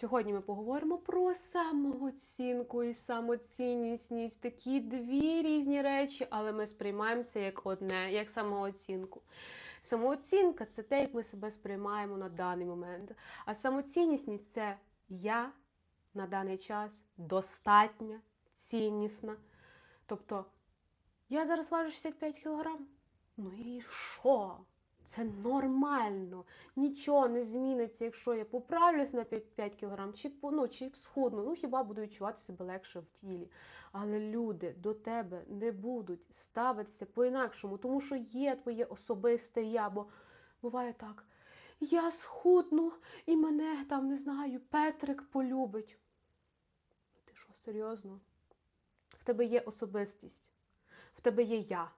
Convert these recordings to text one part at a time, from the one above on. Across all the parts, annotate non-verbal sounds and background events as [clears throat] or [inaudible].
Сьогодні ми поговоримо про самооцінку і самоцінність. Такі дві різні речі, але ми сприймаємо це як одне, як самооцінку. Самооцінка це те, як ми себе сприймаємо на даний момент. А самоцінність це я на даний час достатня, ціннісна. Тобто, я зараз важу 65 кілограм. Ну і що? Це нормально. Нічого не зміниться, якщо я поправлюсь на 5, 5 кг, чи, ну, чи схудну. Ну хіба буду відчувати себе легше в тілі. Але люди до тебе не будуть ставитися по-інакшому, тому що є твоє особисте я. Бо буває так. Я схудну і мене там, не знаю, Петрик полюбить. Ти що, серйозно? В тебе є особистість, в тебе є я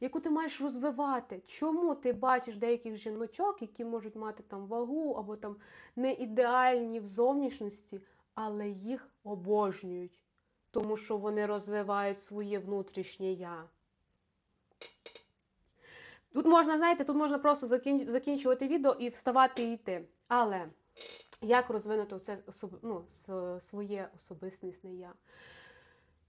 яку ти маєш розвивати. Чому ти бачиш деяких жіночок, які можуть мати там вагу або там не ідеальні в зовнішності, але їх обожнюють, тому що вони розвивають своє внутрішнє я. Тут можна, знаєте, тут можна просто закінчувати відео і вставати і йти. Але як розвинути це особ... ну, своє особистісне я?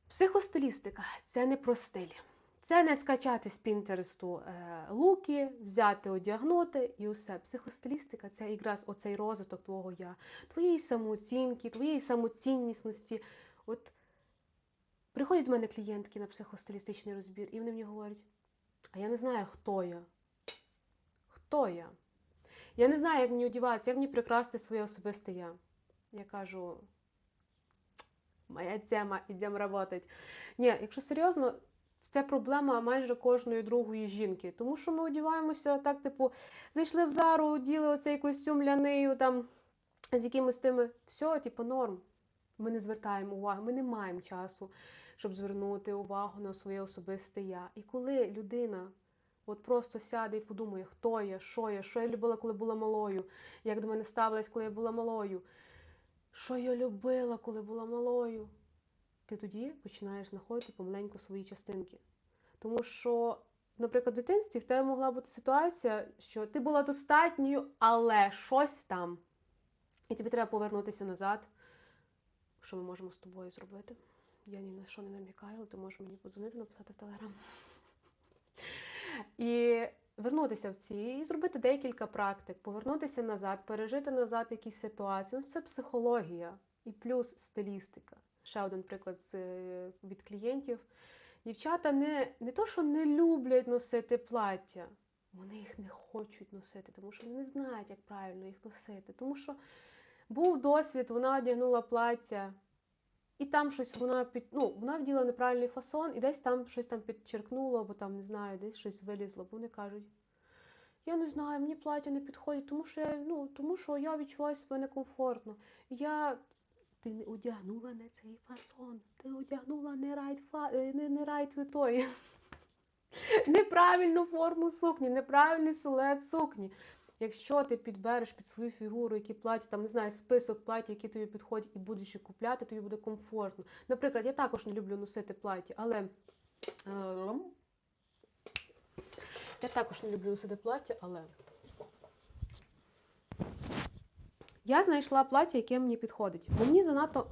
Психостилістика це не про стиль. Це не скачати з Пінтересту е, луки, взяти, одягнути і усе. Психостилістика це якраз оцей розвиток твого я, твоєї самооцінки, твоєї самоціннісності. От приходять до мене клієнтки на психостилістичний розбір, і вони мені говорять: а я не знаю, хто я. Хто я? Я не знаю, як мені одіватися, як мені прикрасти своє особисте я. Я кажу, моя тема, ідемо працювати. Ні, якщо серйозно, це проблема майже кожної другої жінки. Тому що ми одіваємося так, типу, зайшли в зару, оділи оцей костюм ляний, там, з якимось тими. Все, типу, норм. Ми не звертаємо уваги, ми не маємо часу, щоб звернути увагу на своє особисте я. І коли людина от просто сяде і подумає, хто я, що я, що я любила, коли була малою, як до мене ставилась, коли я була малою, що я любила, коли була малою ти тоді починаєш знаходити помаленьку свої частинки. Тому що, наприклад, в дитинстві в тебе могла бути ситуація, що ти була достатньою, але щось там. І тобі треба повернутися назад. Що ми можемо з тобою зробити? Я ні на що не намікаю, але ти можеш мені подзвонити, написати в Телеграм. І вернутися в ці, і зробити декілька практик, повернутися назад, пережити назад якісь ситуації. Ну, це психологія і плюс стилістика. Ще один приклад е, від клієнтів. Дівчата не, не то, що не люблять носити плаття, вони їх не хочуть носити, тому що вони не знають, як правильно їх носити. Тому що був досвід, вона одягнула плаття, і там щось вона під, ну, вона вділа неправильний фасон, і десь там щось там підчеркнуло, або там не знаю, десь щось вилізло. Бо вони кажуть, я не знаю, мені плаття не підходить, тому що я, ну, тому що я відчуваю себе некомфортно. Я ти не одягнула не цей фасон, ти одягнула не райт фа... е, не, не райт той. Неправильну форму сукні, неправильний силует сукні. Якщо ти підбереш під свою фігуру, які платі, там не знаю, список платі, які тобі підходять, і будеш їх купляти, тобі буде комфортно. Наприклад, я також не люблю носити платі, але е, я також не люблю носити плаття, але я знайшла плаття, яке мені підходить. Бо мені занадто,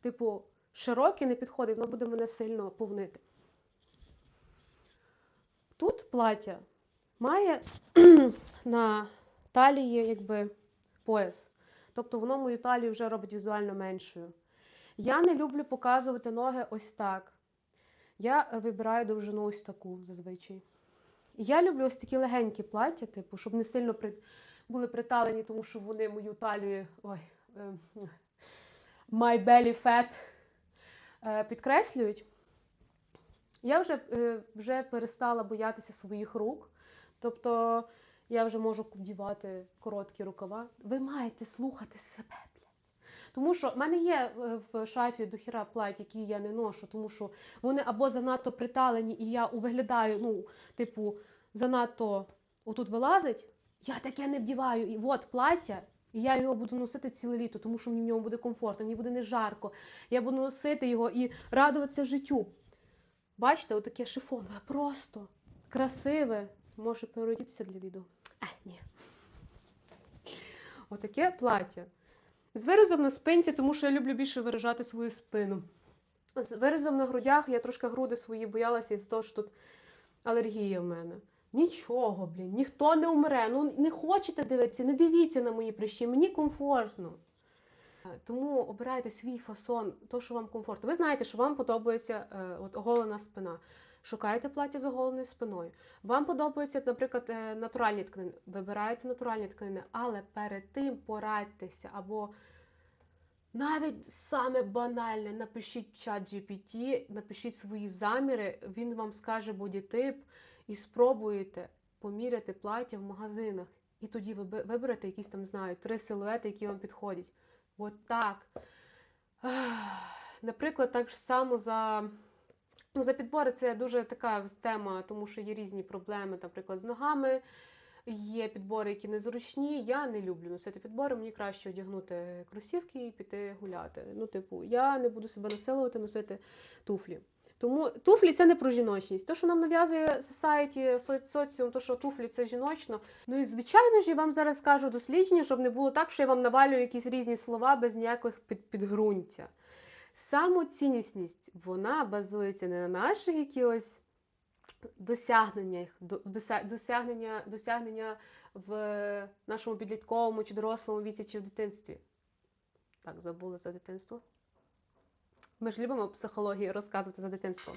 типу, широке не підходить, воно буде мене сильно повнити. Тут плаття має [clears throat] на талії якби пояс. Тобто воно мою талію вже робить візуально меншою. Я не люблю показувати ноги ось так. Я вибираю довжину ось таку зазвичай. І я люблю ось такі легенькі плаття, типу, щоб не сильно при... були приталені, тому що вони мою талію. Ой, е, my belly fat е, підкреслюють. Я вже, е, вже перестала боятися своїх рук. Тобто я вже можу вдівати короткі рукава. Ви маєте слухати себе, блядь. Тому що в мене є е, в шафі дохіра плать, які я не ношу, тому що вони або занадто приталені, і я виглядаю, ну, типу, занадто отут вилазить. Я таке не вдіваю. І от плаття, і я його буду носити ціле літо, тому що мені в ньому буде комфортно, мені буде не жарко. Я буду носити його і радуватися життю. Бачите, отаке шифонове, просто красиве. Може переодітися для відео? А, ні. Отаке плаття. З виразом на спинці, тому що я люблю більше виражати свою спину. З виразом на грудях я трошки груди свої боялася із того, що тут алергія в мене. Нічого, блін, ніхто не умре. Ну не хочете дивитися, не дивіться на мої прищі, мені комфортно. Тому обирайте свій фасон, то, що вам комфортно. Ви знаєте, що вам подобається е, от, оголена спина. Шукайте плаття з оголеною спиною. Вам подобаються, наприклад, е, натуральні тканини. Вибирайте натуральні тканини, але перед тим порадьтеся або навіть саме банальне, напишіть в чат GPT, напишіть свої заміри, він вам скаже бодітип і спробуєте поміряти плаття в магазинах. І тоді ви виберете якісь там, знаю, три силуети, які вам підходять. От так. Наприклад, так ж само за, ну, за підбори це дуже така тема, тому що є різні проблеми, наприклад, з ногами. Є підбори, які незручні. Я не люблю носити підбори. Мені краще одягнути кросівки і піти гуляти. Ну, типу, я не буду себе насилувати носити туфлі. Тому туфлі це не про жіночність. То, що нам нав'язує со- соціум, то, що туфлі це жіночно. Ну і звичайно ж, я вам зараз скажу дослідження, щоб не було так, що я вам навалюю якісь різні слова без ніяких під, підґрунтя. Самоцінність, вона базується не на наших якихось досягненнях, до- дося- досягнення, досягнення в нашому підлітковому чи дорослому віці, чи в дитинстві. Так, забула за дитинство. Ми ж любимо психологію розказувати за дитинство.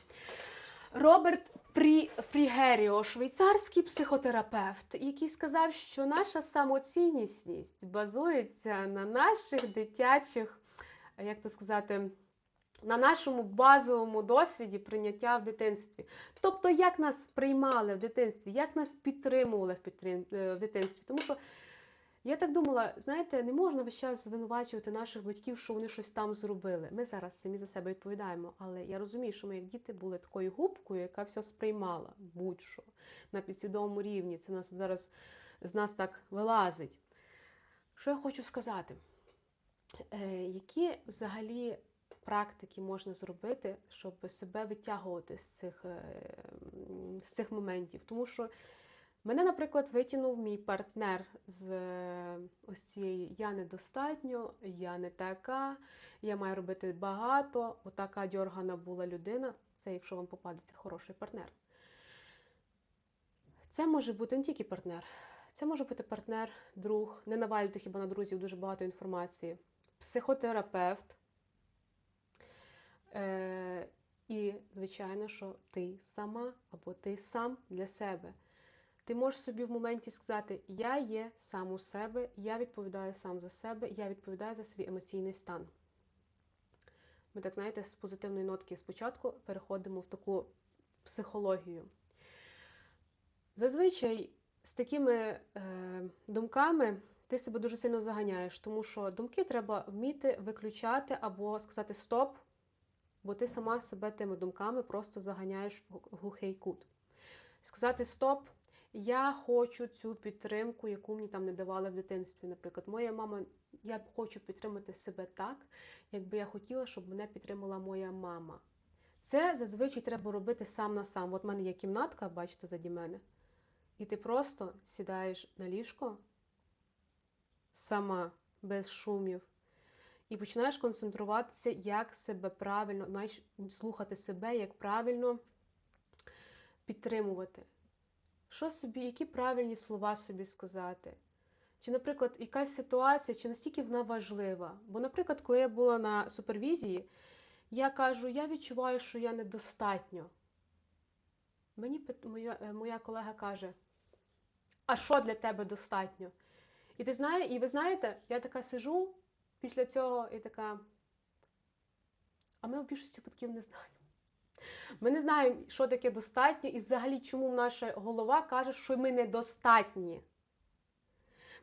Роберт Фрі... Фрігеріо, швейцарський психотерапевт, який сказав, що наша самоцінність базується на наших дитячих, як то сказати, на нашому базовому досвіді прийняття в дитинстві. Тобто, як нас приймали в дитинстві, як нас підтримували е, в дитинстві. Тому що я так думала, знаєте, не можна весь час звинувачувати наших батьків, що вони щось там зробили. Ми зараз самі за себе відповідаємо, але я розумію, що ми як діти були такою губкою, яка все сприймала, будь-що на підсвідомому рівні. Це нас зараз з нас так вилазить. Що я хочу сказати? Е, які взагалі практики можна зробити, щоб себе витягувати з цих, е, з цих моментів? Тому що Мене, наприклад, витягнув мій партнер з е, ось цієї я недостатньо, я не така, я маю робити багато. Отака дьоргана була людина. Це якщо вам попадеться хороший партнер. Це може бути не тільки партнер, це може бути партнер, друг. Не навалюйте хіба на друзів дуже багато інформації, психотерапевт. Е, і, звичайно, що ти сама або ти сам для себе. Ти можеш собі в моменті сказати: Я є сам у себе, я відповідаю сам за себе, я відповідаю за свій емоційний стан. Ми так, знаєте, з позитивної нотки спочатку переходимо в таку психологію. Зазвичай з такими е, думками ти себе дуже сильно заганяєш, тому що думки треба вміти виключати або сказати стоп, бо ти сама себе тими думками просто заганяєш в глухий кут. Сказати стоп. Я хочу цю підтримку, яку мені там не давали в дитинстві. Наприклад, моя мама, я хочу підтримати себе так, якби я хотіла, щоб мене підтримала моя мама. Це зазвичай треба робити сам на сам. От в мене є кімнатка, бачите, заді мене. І ти просто сідаєш на ліжко сама, без шумів, і починаєш концентруватися, як себе правильно, маєш слухати себе, як правильно підтримувати. Що собі, які правильні слова собі сказати? Чи, наприклад, якась ситуація, чи настільки вона важлива? Бо, наприклад, коли я була на супервізії, я кажу, я відчуваю, що я недостатньо. Мені моя, моя колега каже, а що для тебе достатньо? І ти знає, і ви знаєте, я така сижу після цього і така, а ми в більшості випадків не знаємо. Ми не знаємо, що таке достатньо, і взагалі, чому наша голова каже, що ми недостатні.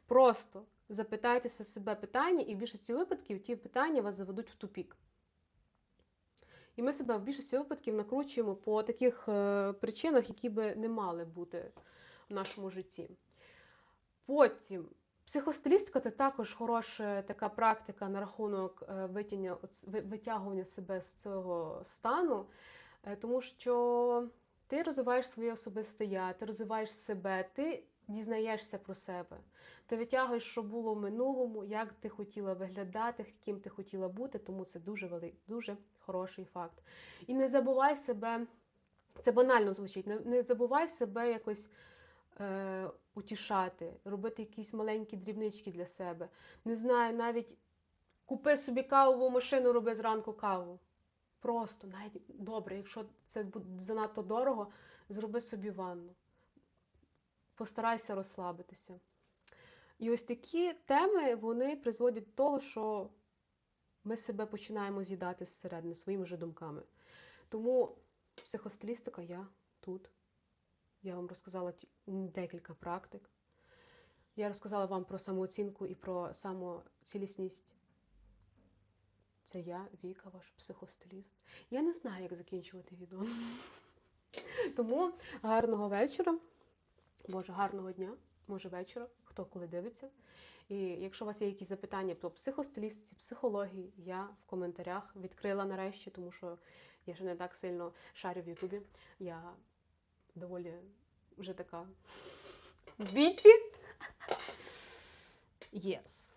Просто запитайтеся себе питання, і в більшості випадків ті питання вас заведуть в тупік. І ми себе в більшості випадків накручуємо по таких е, причинах, які би не мали бути в нашому житті. Потім, психостилістика це також хороша така практика на рахунок е, витягування себе з цього стану. Тому що ти розвиваєш своє особисте я, ти розвиваєш себе, ти дізнаєшся про себе. Ти витягуєш, що було в минулому, як ти хотіла виглядати, ким ти хотіла бути, тому це дуже великий, дуже хороший факт. І не забувай себе, це банально звучить, не забувай себе якось е, утішати, робити якісь маленькі дрібнички для себе. Не знаю, навіть купи собі кавову машину, роби зранку каву. Просто, навіть добре, якщо це буде занадто дорого, зроби собі ванну. Постарайся розслабитися. І ось такі теми вони призводять до того, що ми себе починаємо з'їдати зсередини своїми же думками. Тому психостилістика я тут. Я вам розказала декілька практик. Я розказала вам про самооцінку і про самоцілісність. Це я, Віка, ваш психостиліст. Я не знаю, як закінчувати відео. [laughs] Тому гарного вечора. Боже, гарного дня, може вечора, хто коли дивиться. І якщо у вас є якісь запитання по психостилістиці, психології, я в коментарях відкрила нарешті, тому що я ще не так сильно шарю в Ютубі. Я доволі вже така в віці. Yes.